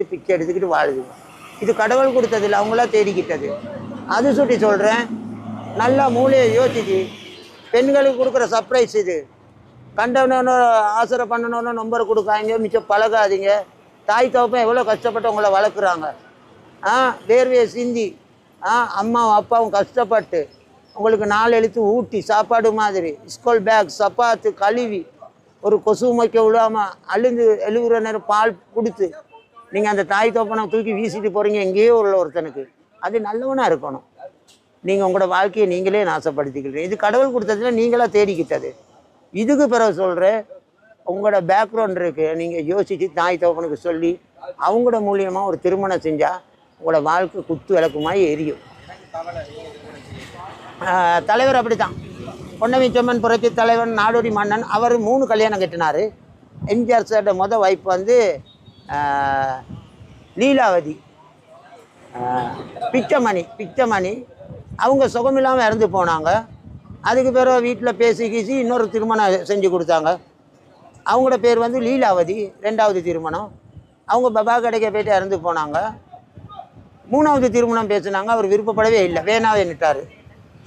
பிச்சை எடுத்துக்கிட்டு வாழுதுங்க இது கடவுள் கொடுத்தது இல்லை அவங்களா தேடிக்கிட்டது. அது சுட்டி சொல்கிறேன் நல்லா மூளையை யோசிச்சு பெண்களுக்கு கொடுக்குற சர்ப்ரைஸ் இது. கண்டவனு ஆசரை பண்ணணும்னு நம்பர் கொடுக்காதீங்க மிச்சம் பழகாதீங்க. தாய் தவப்பம் எவ்வளோ கஷ்டப்பட்டு உங்களை வளர்க்குறாங்க. ஆ வேர்வையை சிந்தி ஆ அம்மாவும் அப்பாவும் கஷ்டப்பட்டு உங்களுக்கு நாலு எழுத்து ஊட்டி சாப்பாடு மாதிரி ஸ்கூல் பேக் சப்பாத்து கழுவி ஒரு கொசு மொய்க்க விழாமல் அழுந்து எழுவுற நேரம் பால் கொடுத்து நீங்கள் அந்த தாய் தோப்பனை தூக்கி வீசிட்டு போகிறீங்க எங்கேயோ உள்ள ஒருத்தனுக்கு. அது நல்லவனாக இருக்கணும். நீங்கள் உங்களோட வாழ்க்கையை நீங்களே நாசப்படுத்திக்கிறீங்க இது கடவுள் கொடுத்ததுல நீங்களாக தேடிக்கிட்டது. இதுக்கு பிறகு சொல்கிறேன் உங்களோட பேக்ரவுண்ட் இருக்குது நீங்கள் யோசித்து தாய் தோப்பனுக்கு சொல்லி அவங்களோட மூலியமாக ஒரு திருமணம் செஞ்சால் உங்களோட வாழ்க்கை குத்து விளக்குமாய் எரியும். தலைவர் அப்படித்தான். பொன்னமிச்சம்மன் புரட்சி தலைவன் நாடோடி மன்னன் அவர் மூணு கல்யாணம் கட்டினார். எம்ஜிஆர் சார்ட முத வைஃப் வந்து லீலாவதி. பிச்சமணி பிச்சமணி. அவங்க சுகமில்லாமல் இறந்து போனாங்க. அதுக்கு பிறகு வீட்டில் பேசி கீசி இன்னொரு திருமணம் செஞ்சு கொடுத்தாங்க. அவங்களோட பேர் வந்து லீலாவதி ரெண்டாவது திருமணம். அவங்க பபா கடைக்க போயிட்டு இறந்து போனாங்க. மூணாவது திருமணம் பேசுனாங்க. அவர் விருப்பப்படவே இல்லை. வேணாவே நிட்டார்.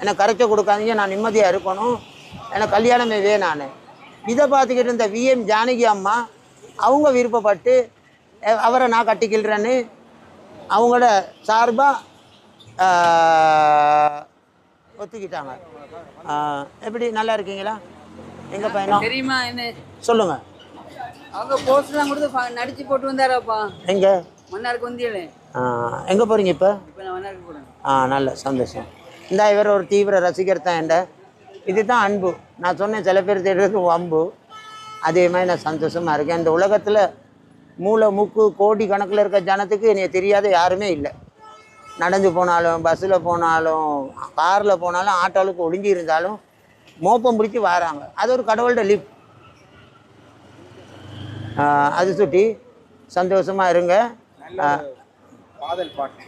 எனக்கு கரைச்ச கொடுக்காதீங்க நான் நிம்மதியாக இருக்கணும். எனக்கு கல்யாணமே வேணான்னு. இதை பார்த்துக்கிட்டு இருந்த விஎம் ஜானகி அம்மா அவங்க விருப்பப்பட்டு அவரை நான் கட்டிக்கிள்றேன்னு அவங்களோட சார்பாக ஒத்துக்கிட்டாங்க. எப்படி நல்லா இருக்கீங்களா? எங்கள் பையனும் தெரியுமா என்ன? சொல்லுங்கள் அவங்க போஸ்ட்லாம் கொடுத்து நடிச்சு போட்டு வந்தாரப்பா. எங்கே? மன்னாருக்கு வந்தியலே. எங்கே போகிறீங்க இப்போ? இப்போ நான் மன்னாருக்கு போறேன். ஆ நல்ல சந்தோஷம். இந்த இவர் ஒரு தீவிர ரசிகர் தான் என்ற இதுதான் அன்பு. நான் சொன்னேன் சில பேர் தேடுறது அன்பு அதே மாதிரி நான் சந்தோஷமாக இருக்கேன். இந்த உலகத்தில் மூளை மூக்கு கோடி கணக்கில் இருக்க ஜனத்துக்கு என்னைய தெரியாத யாருமே இல்லை. நடந்து போனாலும் பஸ்ஸில் போனாலும் காரில் போனாலும் ஆட்டோவுக்கு ஒளிஞ்சு இருந்தாலும் மோப்பம் பிடிச்சி வராங்க. அது ஒரு கடவுள்கிட்ட லிப் அது சுட்டி சந்தோஷமாக இருங்க. காதல் பாட்டு.